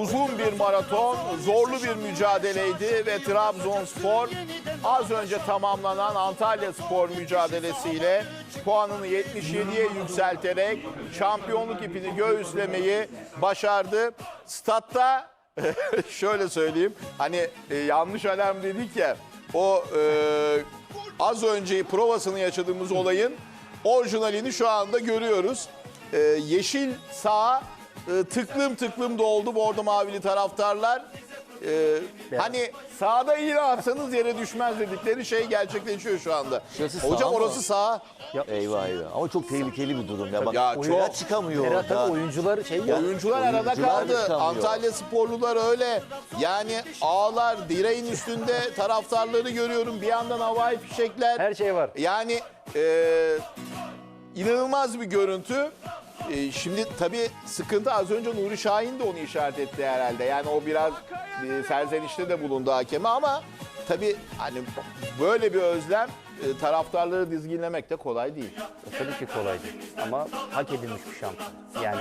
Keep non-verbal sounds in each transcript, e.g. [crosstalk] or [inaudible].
uzun bir maraton, zorlu bir mücadeleydi ve Trabzonspor az önce tamamlanan Antalya Spor mücadelesiyle puanını 77'ye yükselterek şampiyonluk ipini göğüslemeyi başardı. Statta [laughs] şöyle söyleyeyim hani e, yanlış alarm dedik ya o e, az önce provasını yaşadığımız olayın orijinalini şu anda görüyoruz. E, yeşil sağ e, tıklım tıklım doldu bordo mavili taraftarlar. E, hani sağda iğne atsanız yere düşmez dedikleri şey gerçekleşiyor şu anda. Şurası sağ Hocam mı? orası sağ. Eyvah eyvah. Ama çok tehlikeli bir durum ya. Bak Ya oyuncular çok- çıkamıyor orada. tabii oyuncular şey yok. Oyuncular arada oyuncular kaldı. çıkamıyor. Antalya sporlular öyle. Yani ağlar, direğin üstünde taraftarları görüyorum. Bir yandan havai fişekler. Her şey var. Yani e, inanılmaz bir görüntü. E, şimdi tabii sıkıntı az önce Nuri Şahin de onu işaret etti herhalde. Yani o biraz e, serzenişte de bulundu hakeme ama tabii hani böyle bir özlem e, taraftarları dizginlemek de kolay değil. Tabii ki kolay değil. Ama hak edilmiş bir şampiyon. Yani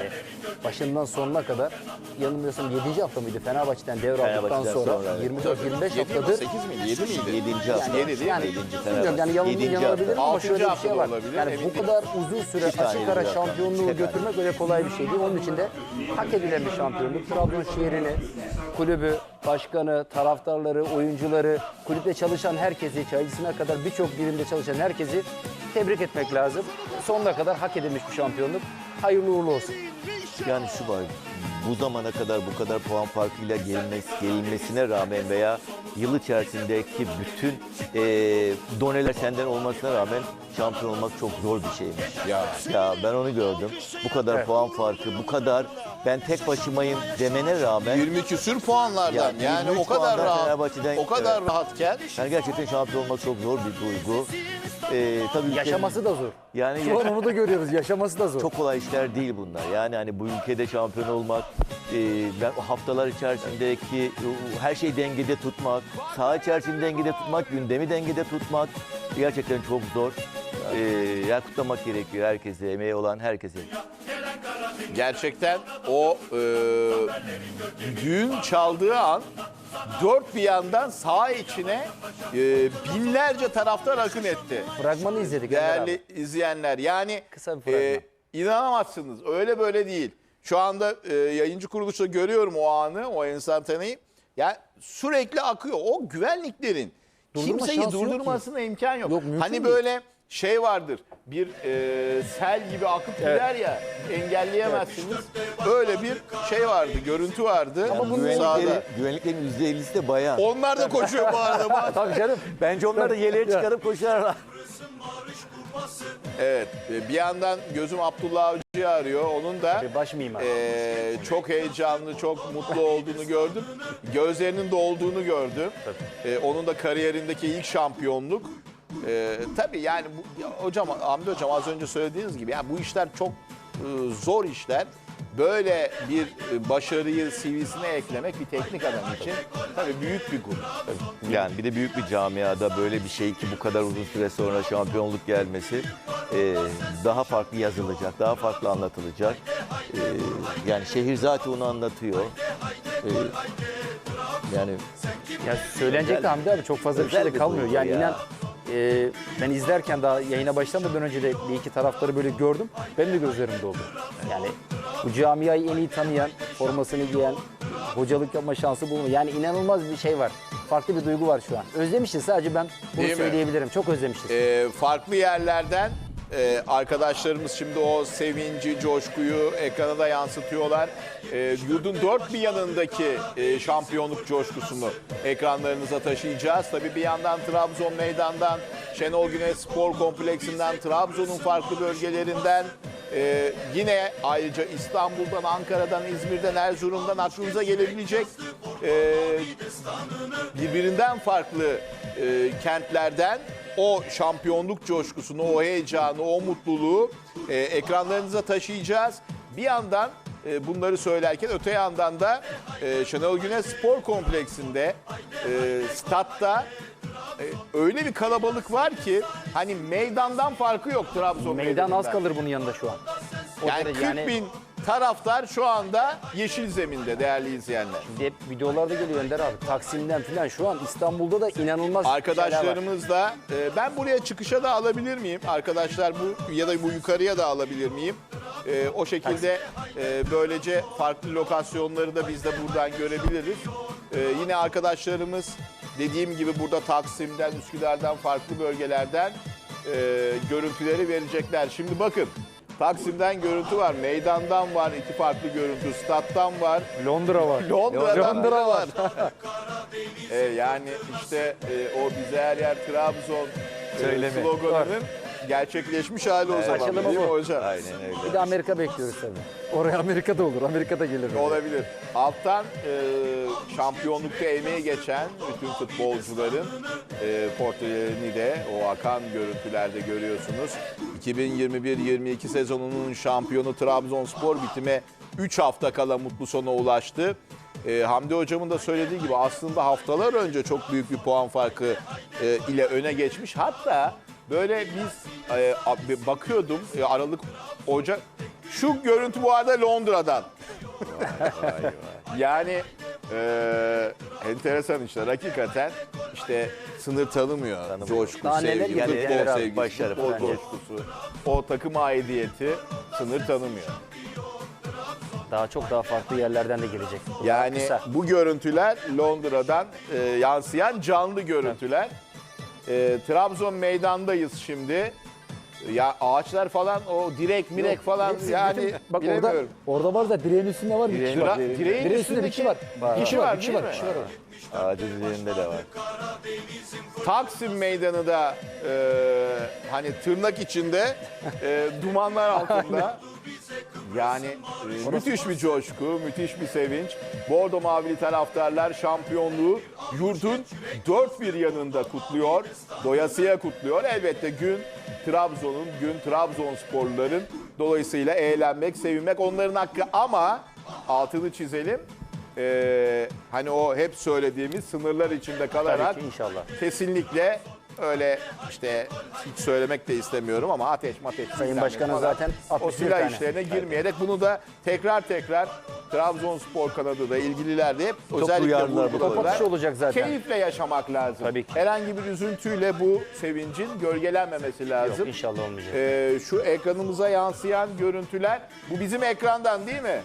başından sonuna kadar yanılmıyorsam 7. hafta mıydı Fenerbahçe'den devraldıktan Fenerbahçe'den sonra, sonra, evet. 24-25 7 haftadır 8 miydi? 7 miydi? 7. hafta. Yedi değil mi? yani, Yedinci bilmiyorum yani yanılır, Yedinci yanılabilirim hafta. ama şöyle bir şey da var. olabilir, Yani emin bu değilim. kadar uzun süre İki tane açık ara hafta. şampiyonluğu götürmek öyle kolay bir şey değil. Onun için de hak edilen bir şampiyonluk. Trabzon şehrini, kulübü, başkanı, taraftarları, oyuncuları, kulüpte çalışan herkesi, çaycısına kadar birçok birimde çalışan herkesi tebrik etmek lazım. Sonuna kadar hak edilmiş bir şampiyonluk. Hayırlı uğurlu olsun. Yani şu var. Bu zamana kadar bu kadar puan farkıyla gelinmesi, gelinmesine rağmen veya yıl içerisindeki bütün eee doneler senden olmasına rağmen şampiyon olmak çok zor bir şeymiş. Ya. Ya ben onu gördüm. Bu kadar Evet. puan farkı, bu kadar ben tek başımayım demene rağmen 20 küsür puanlardan Ya, yani 23 o kadar puandan rahat Fenerbahçe'den- o kadar evet. rahatken yani gerçekten şampiyon olmak çok zor bir duygu. Eee tabii ülkenin- Yaşaması da zor. yani Şu an onu da görüyoruz. Yaşaması da zor. çok kolay işler değil bunlar. Yani hani bu ülkede şampiyon olmak, e, ben o haftalar içerisindeki e, her şeyi dengede tutmak, saha içerisinde dengede tutmak, gündemi dengede tutmak gerçekten çok zor. E, ya kutlamak gerekiyor herkese, emeği olan herkese. Gerçekten o e, düğün çaldığı an dört bir yandan saha içine e, binlerce taraftar akın etti. Fragmanı izledik. Ömer abi. Değerli izleyenler yani Kısa bir fragman. e, inanamazsınız öyle böyle değil. Şu anda e, yayıncı kuruluşta görüyorum o anı, o enstantaneyi. Yani sürekli akıyor. O güvenliklerin Durdurma kimseyi şansı yok ki. durdurmasına imkan yok. Yok, mümkün hani değil. böyle şey vardır. Bir e, sel gibi akıp gider ya engelleyemezsiniz. Öyle bir şey vardı, görüntü vardı. Ama Bunun sahada. güvenliklerin, güvenliklerin %50'si de bayan. Onlar da koşuyor bu arada. [laughs] Tabii canım. Bence onlar da yeleğe çıkarıp koşarlar. evet. e, Bir yandan gözüm Abdullah Avcı'yı arıyor. Onun da baş mimar. Ee, çok heyecanlı, çok mutlu olduğunu gördüm. Gözlerinin dolduğunu gördüm. Ee, onun da kariyerindeki ilk şampiyonluk. Ee, tabii yani bu, ya hocam Hamdi hocam az önce söylediğiniz gibi yani bu işler çok e, zor işler. Böyle bir e, başarıyı CV'sine eklemek bir teknik adam için tabii büyük bir gurur. Yani bir de büyük bir camiada böyle bir şey ki bu kadar uzun süre sonra şampiyonluk gelmesi e, daha farklı yazılacak, daha farklı anlatılacak. E, yani şehir zaten onu anlatıyor. E, yani Ya söylenecek de Hamdi abi çok fazla bir şey de bir kalmıyor. duygu Yani ya. inan e, ben izlerken daha yayına başlamadan önce de bir iki taraftarı böyle gördüm. Benim de gözlerim doldu. Yani bu camiayı en iyi tanıyan, formasını giyen, hocalık yapma şansı bulma. Yani inanılmaz bir şey var. Farklı bir duygu var şu an. Özlemişiz sadece ben bunu Değil mi? söyleyebilirim. Çok özlemişiz. Ee, farklı yerlerden e, arkadaşlarımız şimdi o sevinci, coşkuyu ekrana da yansıtıyorlar. E, yurdun dört bir yanındaki e, şampiyonluk coşkusunu ekranlarınıza taşıyacağız. Tabii bir yandan Trabzon meydandan, Şenol Güneş Spor Kompleksi'nden, Trabzon'un farklı bölgelerinden, e, yine ayrıca İstanbul'dan, Ankara'dan, İzmir'den, Erzurum'dan aklınıza gelebilecek e, birbirinden farklı e, kentlerden o şampiyonluk coşkusunu, o heyecanı, o mutluluğu e, ekranlarınıza taşıyacağız. Bir yandan e, bunları söylerken öte yandan da e, Şenol Güneş Spor Kompleksi'nde, e, statta e, öyle bir kalabalık var ki hani meydandan farkı yok Trabzon Meydan az meydanından. kalır bunun yanında şu an. O Yani derece 40 bin taraftar şu anda yeşil zeminde değerli izleyenler. Hep videolarda geliyor Önder abi. Taksim'den falan şu an İstanbul'da da inanılmaz şeyler var. Arkadaşlarımız da e, ben buraya çıkışa da alabilir miyim? Arkadaşlar bu ya da bu yukarıya da alabilir miyim? E, o şekilde e, böylece farklı lokasyonları da biz de buradan görebiliriz. E, yine arkadaşlarımız dediğim gibi burada Taksim'den, Üsküdar'dan, farklı bölgelerden e, görüntüleri verecekler. Şimdi bakın Taksim'den görüntü var, meydandan var, iki farklı görüntü, stat'tan var. Londra var. Londra'dan Londra var. E, yani işte e, o bize her yer Trabzon e, Söyleme. sloganının gerçekleşmiş hali o zaman Açılımı değil mi bu. hocam? Aynen Bir öyle. de Amerika bekliyoruz tabii. Oraya Amerika'da olur. Amerika'da gelir. Olabilir. Alttan e, şampiyonlukta emeği geçen bütün futbolcuların e, portrelerini de o akan görüntülerde görüyorsunuz. 2021-22 sezonunun şampiyonu Trabzonspor bitime 3 hafta kala mutlu sona ulaştı. E, Hamdi hocamın da söylediği gibi aslında haftalar önce çok büyük bir puan farkı e, ile öne geçmiş. Hatta böyle biz e, bakıyordum e, Aralık Ocak şu görüntü bu arada Londra'dan. [laughs] Yani eee enteresan işler. Hakikaten işte sınır tanımıyor. Coşku, Daha neler sevgi, yani futbol herhalde sevgisi, başarı futbol bence. coşkusu. O takım aidiyeti sınır tanımıyor. Daha çok daha farklı yerlerden de gelecek. Bunlar Yani kısa. bu görüntüler Londra'dan e, yansıyan canlı görüntüler. E, Trabzon meydandayız şimdi. Ya ağaçlar falan o direk mirek falan yani Bak orada, bilemiyorum. orada var da direğin üstünde var bir Direğin kişi var. var, Direğin, Direğin üstünde bir kişi var. Bir kişi var, bir kişi değil var, mi? bir kişi var orada. Ağacın üzerinde de var. Taksim Meydanı da e, hani tırnak içinde e, dumanlar altında. [laughs] Yani e, müthiş bir coşku, müthiş bir sevinç. Bordo Mavili taraftarlar şampiyonluğu yurdun dört bir yanında kutluyor. Doyasıya kutluyor. Elbette gün Trabzon'un, gün Trabzonsporluların dolayısıyla eğlenmek, sevinmek onların hakkı ama altını çizelim. E, hani o hep söylediğimiz sınırlar içinde kalarak Tabii ki inşallah. kesinlikle öyle işte hiç söylemek de istemiyorum ama ateş mateş Sayın bilmem ne Başkanı falan. zaten o 61 silah tane. işlerine girmeyerek bunu da tekrar tekrar Trabzonspor kanadı da ilgililer de hep özellikle duyarlılar bu vurguladılar. konuda. Olacak zaten. Keyifle yaşamak lazım. Tabii ki. Herhangi bir üzüntüyle bu sevincin gölgelenmemesi lazım. Yok inşallah olmayacak. Ee, şu ekranımıza yansıyan görüntüler bu bizim ekrandan değil mi?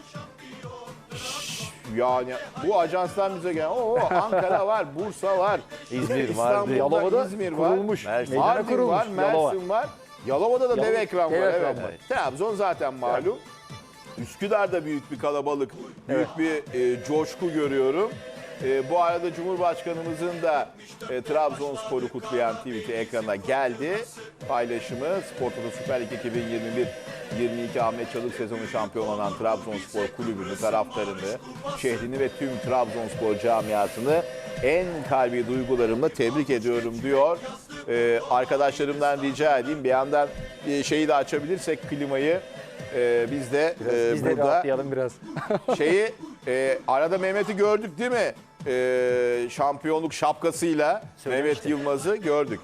Yani bu ajanstan bize gelen o Ankara var, Bursa var, İzmir, İstanbul'da, Mardin. Yalova'da İzmir var, kurulmuş. Mersin. Mardin kurulmuş. var, Mersin Yalova. var. Yalova'da da dev ekran var. ekran evet. var. Trabzon zaten malum. Üsküdar'da büyük bir kalabalık, büyük bir e, coşku görüyorum. E, bu arada Cumhurbaşkanımızın da e, Trabzonspor'u kutlayan tweet'i ekrana geldi. Paylaşımı Spor Toto Süper Lig 2021-22 Ahmet Çalık sezonu şampiyon olan Trabzonspor kulübünü, taraftarını, şehrini ve tüm Trabzonspor camiasını en kalbi duygularımla tebrik ediyorum diyor. E, arkadaşlarımdan rica edeyim bir yandan e, şeyi de açabilirsek klimayı e, biz de e, Biz de burada rahatlayalım biraz. şeyi [laughs] e, arada Mehmet'i gördük değil mi? E, şampiyonluk şapkasıyla Mehmet Yılmaz'ı gördük.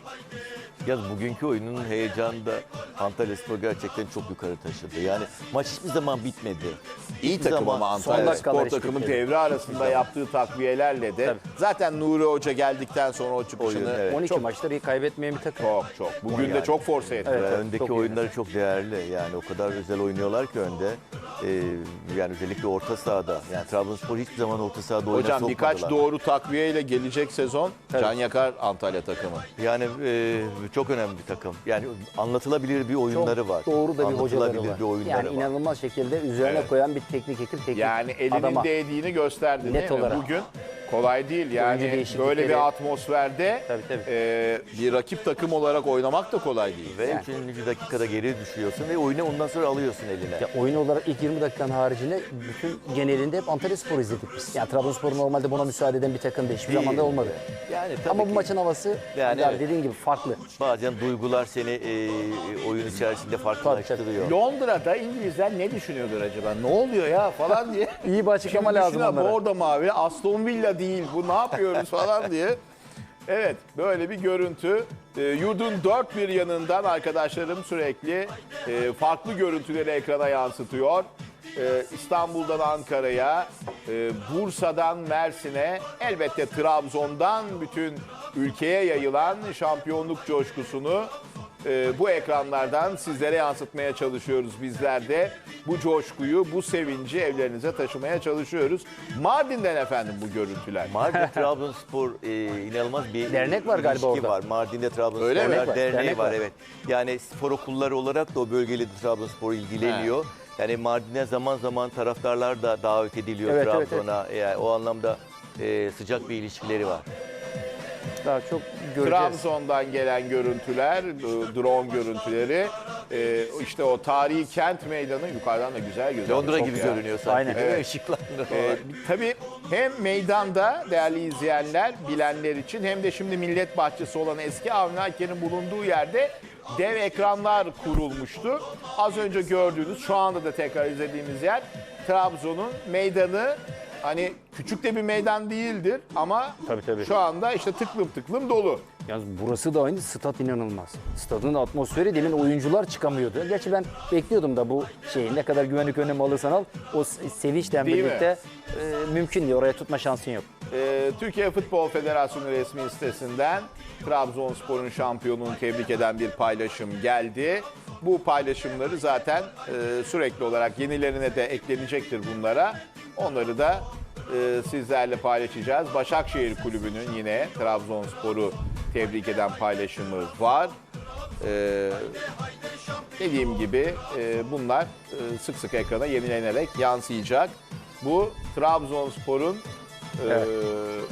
Yalnız bugünkü oyunun heyecanı da Antalya Spor gerçekten çok yukarı taşıdı. Yani maç hiçbir zaman bitmedi. İyi Hiçbir takım zaman- ama son Antalya dakikalar Spor işte takımı bitmedi. devre arasında yaptığı takviyelerle de Tabii. zaten Nuri Hoca geldikten sonra o çıkışını Oyun, evet. 12 çok, maçları iyi kaybetmeyen bir takım. çok çok. Bugün de çok force etti. Evet, Ve evet, öndeki çok iyi. oyunları çok değerli. Yani o kadar özel oynuyorlar ki önde. Ee, yani özellikle orta sahada. Yani Trabzonspor hiçbir zaman orta sahada oyuna Hocam birkaç doğru takviyeyle gelecek sezon can yakar Antalya takımı. Yani e, çok önemli bir takım. Yani anlatılabilir bir oyunları var. Doğru da bir hocaları Anlatılabilir var. bir oyunları yani var. inanılmaz şekilde üzerine Evet. koyan bir teknik ekip teknik Yani elinin adama. değdiğini gösterdi Net değil mi? olarak. Bugün kolay değil yani böyle bir atmosferde Tabii, tabii. e, bir rakip takım olarak oynamak da kolay değil. Ve Yani. 3. dakikada geri düşüyorsun ve oyunu ondan sonra alıyorsun eline. Ya oyun olarak ilk 20 dakikanın haricinde bütün genelinde hep Antalya Spor izledik biz. Yani Trabzonspor normalde buna müsaade eden bir takım değil. Hiçbir zaman da olmadı. Yani tabii Ama bu ki maçın havası Yani yani evet. dediğin gibi farklı. bazen duygular seni e, oyun içerisinde farklılaştırıyor. Londra'da İngilizler ne düşünüyordur acaba? Ne oluyor ya falan diye. İyi bir açıklama Şimdi lazım onlara. Bordo mavi, Aston Villa değil bu ne yapıyoruz falan diye. Evet böyle bir görüntü. E, yurdun dört bir yanından arkadaşlarım sürekli e, farklı görüntüleri ekrana yansıtıyor. e, İstanbul'dan Ankara'ya, e, Bursa'dan Mersin'e, elbette Trabzon'dan bütün ülkeye yayılan şampiyonluk coşkusunu e, bu ekranlardan sizlere yansıtmaya çalışıyoruz bizler de. Bu coşkuyu, bu sevinci evlerinize taşımaya çalışıyoruz. Mardin'den efendim bu görüntüler. Mardin [laughs] Trabzonspor e, inanılmaz bir Dernek var galiba ilişki orada. var. Mardin'de Trabzonspor Öyle mi? Derneği var, Dernek var. evet. Yani spor okulları olarak da o bölgeli Trabzonspor ilgileniyor. Yani Mardin'e zaman zaman taraftarlar da davet ediliyor Evet, evet, Trabzon'a. Yani o anlamda e, sıcak bir ilişkileri var. Daha çok göreceğiz. Trabzon'dan gelen görüntüler, e, drone görüntüleri. E, işte o tarihi kent meydanı yukarıdan da güzel gözüküyor. Londra Çok gibi güzel. görünüyor sanki. Aynen. Evet. Işıklarla. Ee, tabii hem meydanda değerli izleyenler, bilenler için hem de şimdi Millet Bahçesi olan eski Avni Aker'in bulunduğu yerde dev ekranlar kurulmuştu. Az önce gördüğünüz, şu anda da tekrar izlediğimiz yer Trabzon'un meydanı. Hani küçük de bir meydan değildir ama Tabii, tabii. şu anda işte tıklım tıklım dolu. Yalnız burası da aynı stat inanılmaz. Stadın atmosferi demin oyuncular çıkamıyordu. Gerçi ben bekliyordum da bu şeyi ne kadar güvenlik önlemi alırsan al o sevinçle Değil mi? birlikte e, mümkün değil. Oraya tutma şansın yok. Ee, Türkiye Futbol Federasyonu resmi sitesinden Trabzonspor'un şampiyonluğunu tebrik eden bir paylaşım geldi. Bu paylaşımları zaten e, sürekli olarak yenilerine de eklenecektir bunlara. Onları da e, sizlerle paylaşacağız. Başakşehir Kulübü'nün yine Trabzonspor'u tebrik eden paylaşımı var. Ee, dediğim gibi e, bunlar e, sık sık ekrana yenilenerek yansıyacak. Bu Trabzonspor'un e,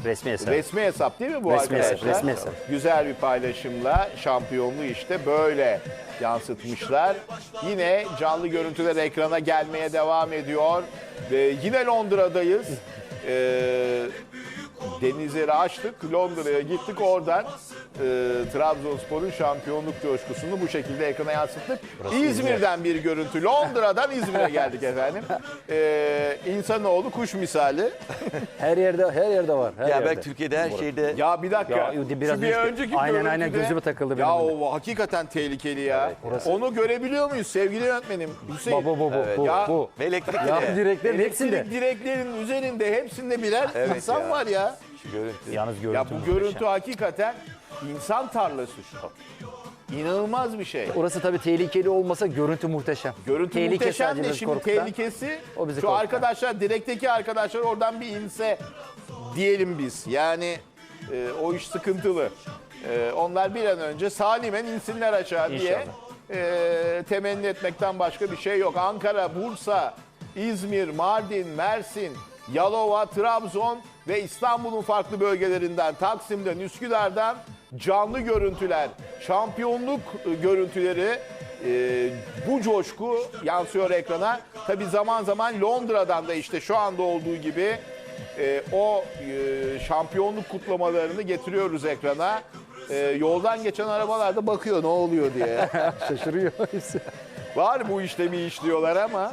Resmi hesap. resmi hesap değil mi bu Resmi hesap, arkadaşlar? resmi hesap. Güzel bir paylaşımla şampiyonluğu işte böyle yansıtmışlar. Yine canlı görüntüler ekrana gelmeye devam ediyor. Ve yine Londra'dayız. Ee, denizleri açtık, Londra'ya gittik. Oradan e, Trabzonspor'un şampiyonluk coşkusunu bu şekilde ekrana yansıttık. İzmir'den bir görüntü. Londra'dan İzmir'e geldik efendim. Ee, insanoğlu kuş misali. [laughs] Her yerde her yerde var. Her Ya yerde. ben Türkiye'de her şeyde Ya bir dakika. Ya, biraz Şu bir önce- önceki Aynen, aynen, görüntüde- gözüme takıldı benim Ya de. o hakikaten tehlikeli ya. orası- Onu görebiliyor muyuz sevgili yönetmenim? Hüseyin. bu bu bu bu, Evet. bu, Ya- bu. elektrikli Ya direklerin hepsinde. Elektrik direklerinin üzerinde hepsinde birer Evet insan ya. var ya. Görüntü. Yalnız görüntü Ya bu muhteşem. görüntü hakikaten insan tarlası şu. İnanılmaz bir şey. Orası tabii tehlikeli olmasa görüntü muhteşem. Görüntü Tehlike muhteşem sadece de bizi şimdi korkutan. tehlikesi o bizi şu korkutan. arkadaşlar direkteki arkadaşlar oradan bir inse diyelim biz. Yani e, o iş sıkıntılı. E, onlar bir an önce salimen insinler aşağı diye e, temenni etmekten başka bir şey yok. Ankara, Bursa, İzmir, Mardin, Mersin, Yalova, Trabzon ve İstanbul'un farklı bölgelerinden, Taksim'den, Üsküdar'dan canlı görüntüler, şampiyonluk e, görüntüleri e, bu coşku yansıyor ekrana. Tabi zaman zaman Londra'dan da işte şu anda olduğu gibi e, o e, şampiyonluk kutlamalarını getiriyoruz ekrana. E, yoldan geçen arabalar da bakıyor ne oluyor diye. [laughs] Şaşırıyor. Var bu işte bir iş diyorlar ama